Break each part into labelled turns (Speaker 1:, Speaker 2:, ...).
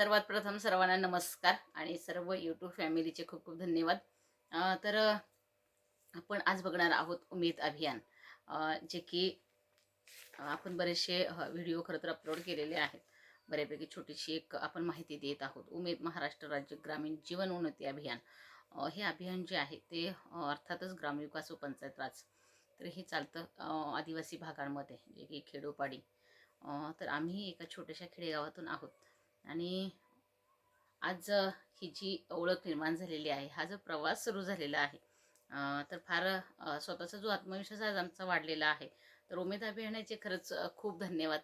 Speaker 1: सर्वात प्रथम सर्वांना नमस्कार आणि सर्व यूट्यूब फॅमिलीचे खूप खूप धन्यवाद. तर आपण आज बघणार आहोत उमेद अभियान. जे की आपण बरेचसे व्हिडिओ खरं तर अपलोड केलेले आहेत. बऱ्यापैकी छोटीशी एक आपण माहिती देत आहोत. उमेद महाराष्ट्र राज्य ग्रामीण जीवन उन्नती अभियान. हे अभियान जे आहे ते अर्थातच ग्रामविकास व पंचायत राज. तर हे चालतं आदिवासी भागांमध्ये जे की खेडोपाडी. तर आम्ही एका छोट्याशा खेडेगावातून आहोत. आणि आज ही जी ओळख निर्माण झालेली आहे हा जो प्रवास सुरू झालेला आहे तर फार स्वतःचा जो आत्मविश्वास आज आमचा वाढलेला आहे. तर उमेद अभियानाचे खरंच खूप धन्यवाद.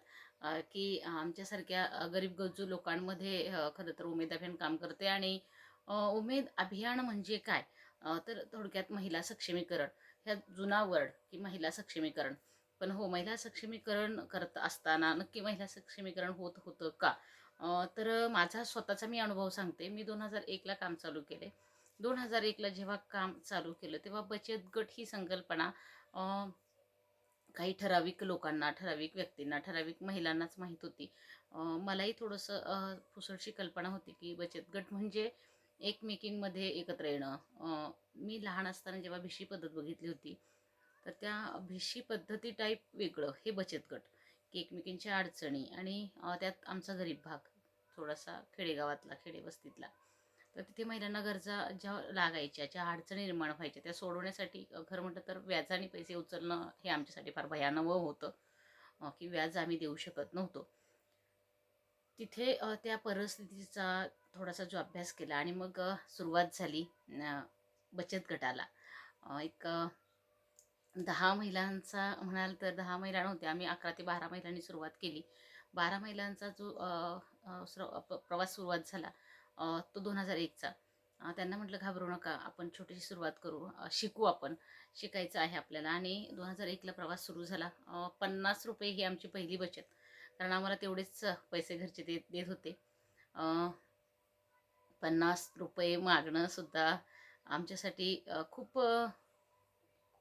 Speaker 1: की आमच्यासारख्या गरीब गरजू लोकांमध्ये खरं तर उमेद अभियान काम करते आणि उमेद अभियान म्हणजे काय? तर थोडक्यात महिला सक्षमीकरण. ह्या जुना वर्ड की महिला सक्षमीकरण. पण हो महिला सक्षमीकरण करत असताना नक्की महिला सक्षमीकरण होत होतं का? तर माझा स्वतःचा मी अनुभव सांगते. मी दोन हजार एकला काम चालू केले. दोन हजार एकला जेव्हा काम चालू केलं तेव्हा बचत गट ही संकल्पना काही ठराविक लोकांना ठराविक व्यक्तींना ठराविक महिलांनाच माहीत होती. मलाही थोडंसं अ, कल्पना होती की बचत गट म्हणजे एकमेकींमध्ये एकत्र येणं. मी लहान असताना जेव्हा भिशी पद्धत बघितली होती तर त्या भिशी पद्धती टाईप वेगळं हे बचत गट. की एकमेकींच्या अडचणी आणि त्यात आमचा गरीब भाग थोडासा खेडेगावातला खेडेवस्तीतला. तर तिथे महिलांना गरजा ज्या लागायच्या ज्या अडचणी निर्माण व्हायच्या त्या सोडवण्यासाठी खरं म्हटलं तर व्याजाने पैसे उचलणं हे आमच्यासाठी फार भयानक होतं. की व्याज आम्ही देऊ शकत नव्हतो. तिथे त्या परिस्थितीचा थोडासा जो अभ्यास केला आणि मग सुरुवात झाली बचत गटाला. एक दहा महिलांचा म्हणाल तर दहा महिला नव्हत्या. आम्ही अकरा ते बारा महिलांनी सुरुवात केली. बारा महिलांचा जो स्र- प- प्रवास सुरुवात झाला तो दोन हजार एकचा. त्यांना म्हटलं घाबरू नका आपण छोटीशी सुरुवात करू शिकू आपण. शिकायचं आहे आपल्याला. आणि दोन हजार एकला प्रवास सुरू झाला. पन्नास रुपये ही आमची पहिली बचत. कारण आम्हाला तेवढेच पैसे घरचे देत देत होते. पन्नास रुपये मागणं सुद्धा आमच्यासाठी खूप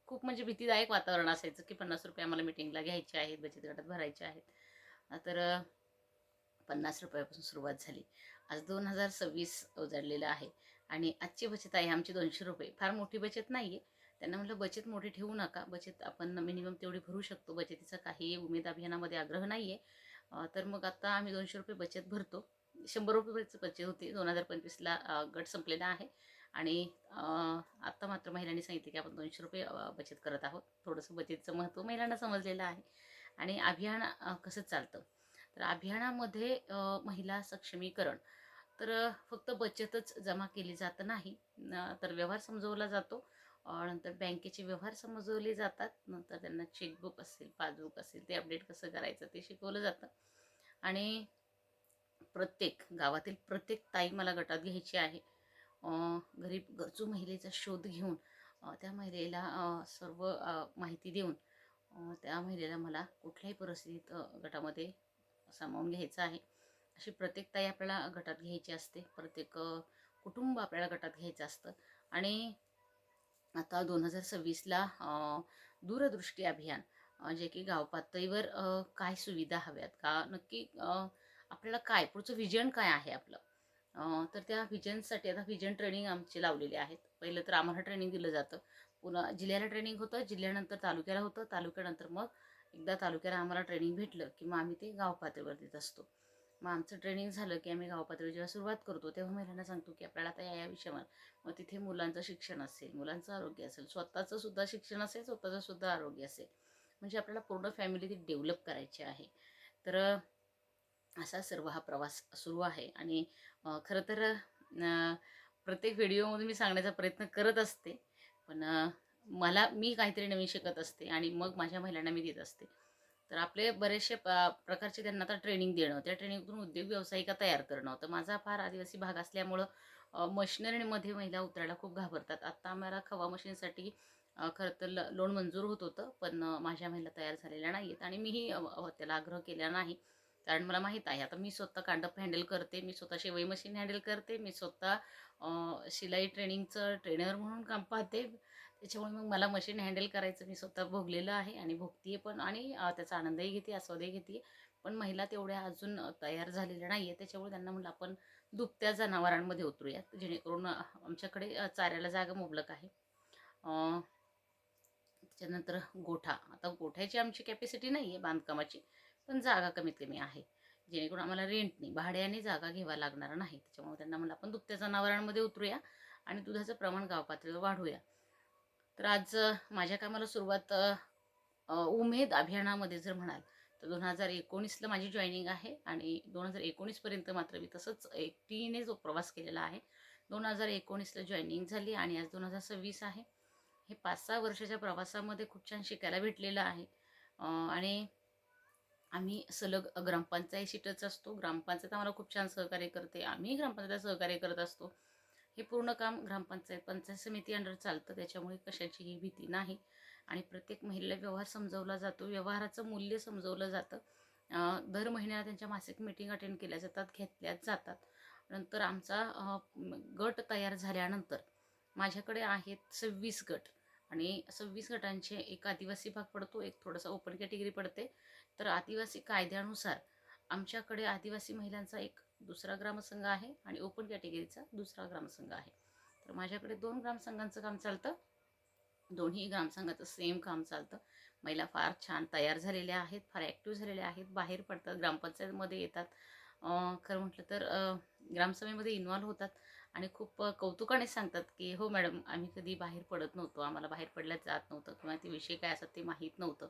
Speaker 1: खूप म्हणजे भीतीदायक वातावरण असायचं की पन्नास रुपये आम्हाला मिटिंगला घ्यायचे आहेत बचत गटात भरायचे आहेत. तर पन्नास रुपयापासून सुरुवात झाली. आज दोन हजार सव्वीस उजाडलेलं आहे. आणि आजची बचत आहे आमची दोनशे रुपये. फार मोठी बचत नाही आहे त्यांना म्हटलं बचत मोठी ठेवू नका. बचत आपण मिनिमम तेवढी भरू शकतो. बचतीचा काही उमेद अभियानामध्ये आग्रह नाही आहे तर मग आता आम्ही दोनशे रुपये बचत भरतो. शंभर रुपये बचत होती. दोन हजार पंचवीसला गट संपलेला आहे. आणि आत्ता मात्र महिलांनी सांगितले की आपण दोनशे रुपये बचत करत आहोत. थोडंसं बचतचं महत्त्व महिलांना समजलेलं आहे. आणि अभियान कसं चालतं? तर अभियानामध्ये महिला सक्षमीकरण. तर फक्त बचतच जमा केली जात नाही. तर व्यवहार समजवला जातो. नंतर बँकेचे व्यवहार समजवले जातात. नंतर त्यांना चेकबुक असेल पासबुक असेल ते अपडेट कसं करायचं ते शिकवलं जातं. आणि प्रत्येक गावातील प्रत्येक ताई मला गटात घ्यायची आहे. घरी गरीब गरजू महिलेचा शोध घेऊन त्या महिलेला सर्व माहिती देऊन त्या महिलेला मला कुठल्याही परिस्थितीत गटामध्ये सामावून घ्यायचं आहे. अशी प्रत्येक ताई आपल्याला गटात घ्यायची असते. प्रत्येक कुटुंब आपल्याला गटात घ्यायचं असतं. आणि आता दोन हजार सव्वीसला दूरदृष्टी अभियान जे की गाव पातळीवर काय सुविधा हव्यात? का नक्की आपल्याला काय? पुढचं विजन काय आहे आपलं? तर त्या व्हिजनसाठी आता व्हिजन ट्रेनिंग आमचे लावलेले आहेत. पहिलं तर आम्हाला ट्रेनिंग दिलं जातं. पुन्हा जिल्ह्याला ट्रेनिंग होतं जिल्ह्यानंतर तालुक्याला होतं. तालुक्यानंतर मग एकदा तालुक्याला आम्हाला ट्रेनिंग भेटलं की मग आम्ही ते गाव पातळीवर देत असतो. मग आमचं ट्रेनिंग झालं की आम्ही गाव पातळीवर जेव्हा सुरुवात करतो तेव्हा महिलांना सांगतो की आपल्याला आता या या विषयावर मग तिथे मुलांचं शिक्षण असेल मुलांचं आरोग्य असेल स्वतःचं सुद्धा शिक्षण असेल स्वतःचं सुद्धा आरोग्य असेल. म्हणजे आपल्याला पूर्ण फॅमिली ती डेव्हलप करायची आहे. तर असा सर्व हा प्रवास सुरू आहे. आणि खरं तर प्रत्येक व्हिडिओमधून मी सांगण्याचा प्रयत्न करत असते. पण मला मी काहीतरी नवीन शिकत असते आणि मग माझ्या महिलांना मी देत असते. तर आपले बरेचसे प प्रकारचे त्यांना आता ट्रेनिंग देणं त्या ट्रेनिंगतून उद्योग व्यावसायिका तयार करणं. तर माझा फार आदिवासी भाग असल्यामुळं मशिनरीमध्ये महिला उतरायला खूप घाबरतात. आत्ता आम्हाला खवा मशीनसाठी खरं तर ल लोन मंजूर होत होतं पण माझ्या महिला तयार झालेल्या नाही आहेत आणि मीही त्याला आग्रह केला नाही. कारण मला माहीत आहे. आता मी स्वतः कांडप हँडल करते मी स्वतः शिवई मशीन हँडल करते मी स्वतः शिलाई ट्रेनिंगचं ट्रेनर म्हणून काम पाहते. त्याच्यामुळे मग मला मशीन हँडल करायचं मी स्वतः भोगलेलं आहे आणि भोगतीये पण आणि त्याचा आनंदही घेते आस्वादही घेते. पण महिला तेवढ्या अजून तयार झालेल्या नाही आहे त्याच्यामुळे त्यांना म्हणलं आपण दुभत्या जनावरांमध्ये उतरूयात. जेणेकरून आमच्याकडे चाऱ्याला जागा मुबलक आहे. त्याच्यानंतर गोठा. आता गोठ्याची आमची कॅपॅसिटी नाही आहे बांधकामाची. पण जागा कमीत कमी आहे. जेणेकरून आम्हाला रेंटनी भाड्याने जागा घ्यावा लागणार नाही. त्याच्यामुळे त्यांना म्हणलं आपण दुभत्या जनावरांमध्ये उतरूया आणि दुधाचं प्रमाण गावपातळीवर वाढूया वाढवूया. तर आज माझ्या कामाला सुरुवात उमेद अभियानामध्ये जर म्हणाल तर दोन हजार एकोणीसला माझी जॉईनिंग आहे आणि दोन हजार एकोणीसपर्यंत मात्र मी तसंच एकटीने जो प्रवास केलेला आहे दोन हजार एकोणीसला जॉईनिंग झाली आणि आज दोन हजार सव्वीस आहे. हे पाच सहा वर्षाच्या प्रवासामध्ये खूप छान शिकायला भेटलेलं आहे. आणि आम्ही सलग ग्रामपंचायत टच असतो. ग्रामपंचायत आम्हाला खूप छान सहकार्य करते. आम्ही ग्रामपंचायत सहकार्य करत असतो. हे पूर्ण काम ग्रामपंचायत पंचायत समिती अंडर चालतं. त्याच्यामुळे कशाचीही भीती नाही. आणि प्रत्येक महिलेला व्यवहार समजवला जातो. व्यवहाराचं मूल्य समजवलं जातं. दर महिन्याला त्यांच्या मासिक मीटिंग अटेंड केल्या जातात घेतल्या जातात. नंतर आमचा गट तयार झाल्यानंतर माझ्याकडे आहेत सव्वीस गट. आणि सव्वीस गटांचे एक आदिवासी भाग पडतो एक थोडासा ओपन कॅटेगरी पडते. तर आदिवासी कायद्यानुसार आमच्याकडे आदिवासी महिलांचा एक दुसरा ग्रामसंघ आहे आणि ओपन कॅटेगरीचा दुसरा ग्रामसंघ आहे. तर माझ्याकडे दोन ग्रामसंघांचं काम चालतं. दोन्ही ग्रामसंघाचं सेम काम चालतं. महिला फार छान तयार झालेल्या आहेत फार ॲक्टिव्ह झालेल्या आहेत बाहेर पडतात ग्रामपंचायतमध्ये येतात. खरं म्हटलं तर ग्रामसभेमध्ये इन्व्हॉल्व्ह होतात. आणि खूप कौतुकाने सांगतात की हो मॅडम आम्ही कधी बाहेर पडत नव्हतो. आम्हाला बाहेर पडल्यात जात नव्हतं किंवा ते विषय काय असतात ते माहीत नव्हतं.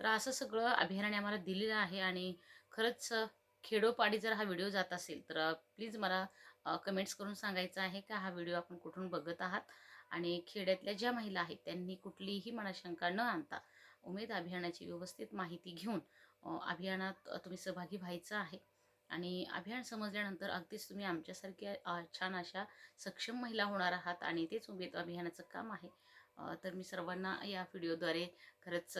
Speaker 1: तर असं सगळं अभियानाने आम्हाला दिलेलं आहे आणि खरंच खेडोपाडी जर हा व्हिडिओ जात असेल तर प्लीज मला कमेंट्स करून सांगायचं आहे का हा व्हिडिओ आपण कुठून बघत आहात? आणि खेड्यातल्या ज्या महिला आहेत त्यांनी कुठलीही मनाशंका न आणता उमेद अभियानाची व्यवस्थित माहिती घेऊन अभियानात तुम्ही सहभागी व्हायचं आहे. आणि अभियान समजल्यानंतर अगदीच तुम्ही आमच्यासारख्या छान अशा सक्षम महिला होणार आहात आणि तेच उमेद अभियानाचं काम आहे. तर मी सर्वांना या व्हिडिओद्वारे खरंच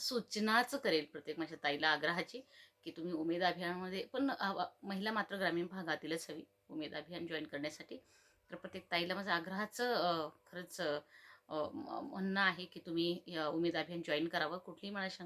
Speaker 1: सूचनाच करेल प्रत्येक माझ्या ताईला आग्रहाची की तुम्ही उमेद अभियानामध्ये पण महिला मात्र ग्रामीण भागातीलच हवी उमेद अभियान जॉईन करण्यासाठी. तर प्रत्येक ताईला माझं आग्रहाचं खरंच म्हणणं आहे की तुम्ही उमेद अभियान जॉईन करावं. कुठलीही मला शंका